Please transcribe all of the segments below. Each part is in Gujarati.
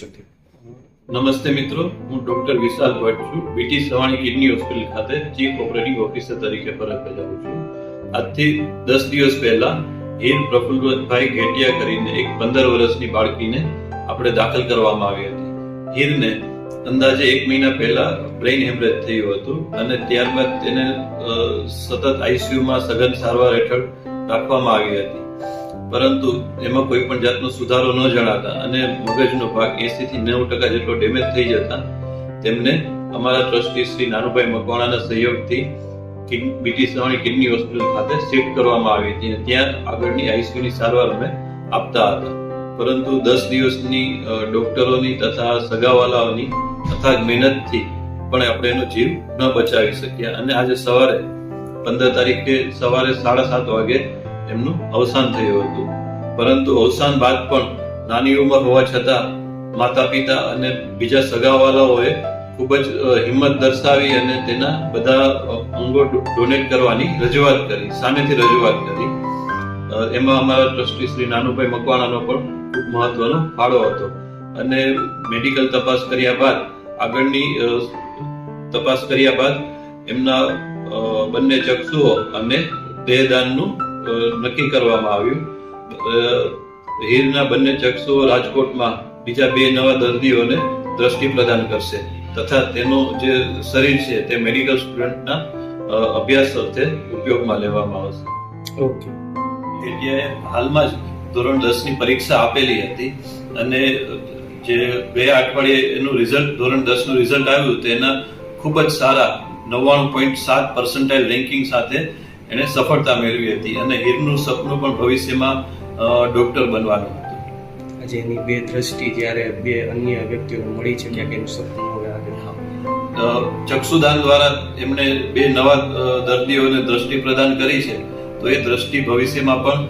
શકે. નમસ્તે મિત્રો, હું ડોક્ટર વિશાલ ભટ્ટ છું B T Savani kidney hospital ખાતે ચીફ ઓપરેટિંગ ઓફિસર તરીકે ફરજ બજાવું છું. આજથી દસ દિવસ પહેલા હીર પ્રફુલ્લભાઈ ઘેટિયા કરીને એક પંદર વર્ષની બાળકીને આપણે દાખલ કરવામાં આવી હતી. હીરને અંદાજે એક મહિના પહેલા બ્રેઇન હેમરેજ થયું હતું અને ત્યારબાદ તેને સતત આઈસીયુમાં સઘન સારવાર હેઠળ રાખવામાં આવી હતી. પરંતુ એમાં કોઈ પણ જાતનો સુધારો ન જણાતા અને મગજનો ભાગ એસી થી નેવું ટકા જેટલો ડેમેજ થઈ જતા તેમને અમારા ટ્રસ્ટી શ્રી નાનુભાઈ મકવાણાના સહયોગથી B T Savani kidney hospital ખાતે શિફ્ટ કરવામાં આવી હતી અને ત્યાં આગળની આઈસીયુની સારવાર અમે આપતા હતા. પરંતુ દસ દિવસની ડોક્ટરોની તથા સગાવાલાઓની અથાગ મહેનતથી પણ આપણે એનો જીવ ન બચાવી શક્યા. અને આજે સવારે પંદર તારીખે સવારે સાડા સાત વાગે એમનું અવસાન થયું હતું. પરંતુ અવસાન બાદ પણ નાની ઉંમર હોવા છતાં માતા પિતા અને બીજા સગાવાલાઓએ ખૂબ જ હિંમત દર્શાવી અને તેના બધા અંગો ડોનેટ કરવાની રજૂઆત કરી, સામેથી રજૂઆત કરી. એમાં અમારા ટ્રસ્ટી શ્રી નાનુભાઈ મકવાણાનો પણ ખૂબ મહત્વનો ફાળો હતો. અને મેડિકલ તપાસ કર્યા બાદ, આગળની તપાસ કર્યા બાદ એમના બંને ચક્ષુઓ અને દેહદાનનું નક્કી કરવામાં આવ્યું. હીરના બંને ચક્ષુઓ રાજકોટમાં બીજા બે નવા દર્દીઓને દ્રષ્ટિ પ્રદાન કરશે તથા તેનું જે શરીર છે તે મેડિકલ સ્ટુડન્ટના અભ્યાસ અર્થે ઉપયોગમાં લેવામાં આવશે. ઓકે. એટલે હાલમાં જ ધોરણ દસની પરીક્ષા આપેલી હતી અને જે બે અઠવાડિયે એનું રિઝલ્ટ ધોરણ દસનું રિઝલ્ટ આવ્યું તેના ખૂબ જ સારા નવ્વાણું પોઈન્ટ સાત પર્સન્ટાઇલ રેન્કિંગ સાથે એણે સફળતા મેળવી હતી અને હીરનું સપનું પણ ભવિષ્યમાં ડોક્ટર બનવાનું હતું. આજે એની બે દ્રષ્ટિ જ્યારે બે અન્ય વ્યક્તિઓને મળી છે ક્યાંક એનું સપનું હવે આગળ ચક્ષુદાન દ્વારા એમણે બે નવા દર્દીઓને દ્રષ્ટિ પ્રદાન કરી છે. તો એ દ્રષ્ટિ ભવિષ્યમાં પણ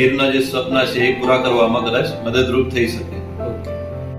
હીરના જે સપના છે એ પૂરા કરવામાં કદાચ મદદરૂપ થઈ શકે.